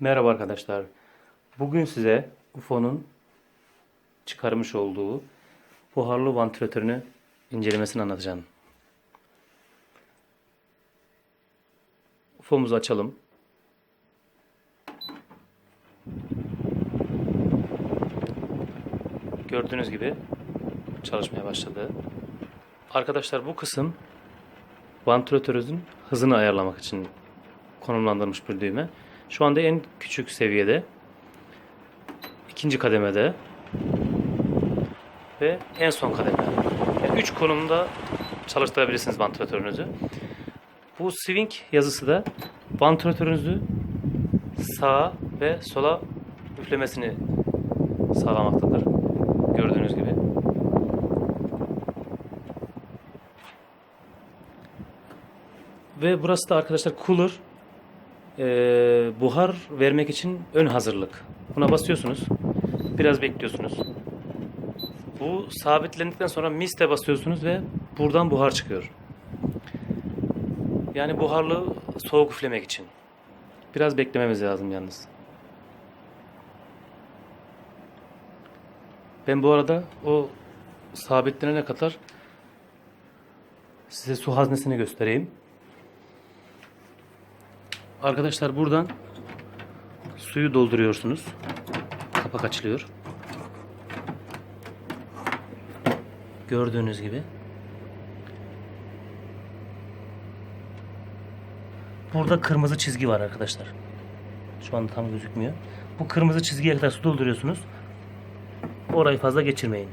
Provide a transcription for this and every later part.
Merhaba arkadaşlar. Bugün size UFO'nun çıkarmış olduğu buharlı vantilatörünü incelemesini anlatacağım. UFO'muzu açalım. Gördüğünüz gibi çalışmaya başladı. Arkadaşlar bu kısım vantilatörümüzün hızını ayarlamak için konumlandırılmış bir düğme. Şu anda en küçük seviyede. ikinci kademede. Ve en son kademe. Yani üç konumda çalıştırabilirsiniz vantilatörünüzü. Bu swing yazısı da vantilatörünüzü sağa ve sola üflemesini sağlamaktadır. Gördüğünüz gibi. Ve burası da arkadaşlar cooler e, buhar vermek için ön hazırlık. Buna basıyorsunuz. Biraz bekliyorsunuz. Bu sabitlendikten sonra miste basıyorsunuz ve buradan buhar çıkıyor. Yani buharlı soğuk üflemek için. Biraz beklememiz lazım yalnız. Ben bu arada o sabitlenene kadar size su haznesini göstereyim. Arkadaşlar buradan suyu dolduruyorsunuz. Kapak açılıyor. Gördüğünüz gibi. Burada kırmızı çizgi var arkadaşlar. Şu anda tam gözükmüyor. Bu kırmızı çizgiye kadar su dolduruyorsunuz. Orayı fazla geçirmeyin.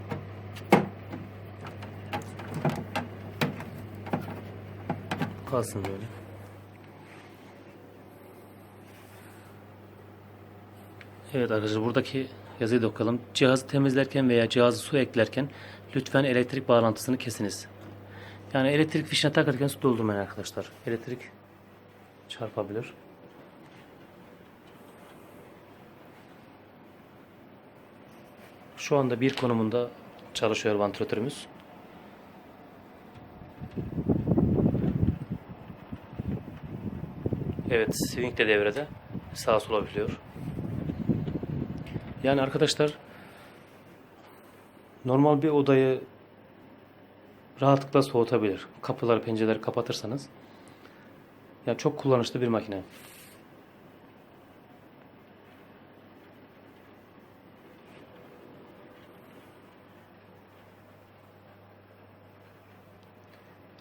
Kalsın böyle. Evet arkadaşlar buradaki yazıyı da okuyalım. Cihazı temizlerken veya cihazı su eklerken lütfen elektrik bağlantısını kesiniz. Yani elektrik fişine takarken su doldurmayın arkadaşlar. Elektrik çarpabilir. Şu anda bir konumunda çalışıyor vantilatörümüz. Evet, swing de devrede. Sağa sola üflüyor. Yani arkadaşlar normal bir odayı rahatlıkla soğutabilir. Kapıları, pencereleri kapatırsanız. Yani çok kullanışlı bir makine.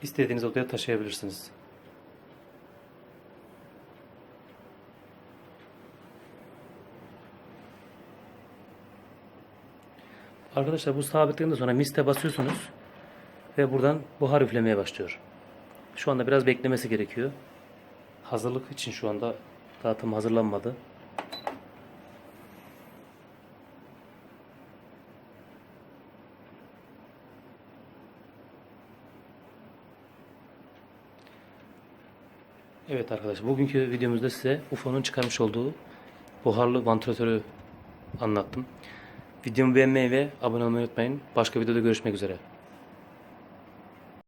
İstediğiniz odaya taşıyabilirsiniz. Arkadaşlar bu sabitledikten sonra miste basıyorsunuz ve buradan buhar üflemeye başlıyor. Şu anda biraz beklemesi gerekiyor. Hazırlık için şu anda dağıtım hazırlanmadı. Evet arkadaşlar bugünkü videomuzda size UFO'nun çıkarmış olduğu buharlı vantilatörü anlattım. Videomu beğenmeyi ve abone olmayı unutmayın. Başka videoda görüşmek üzere.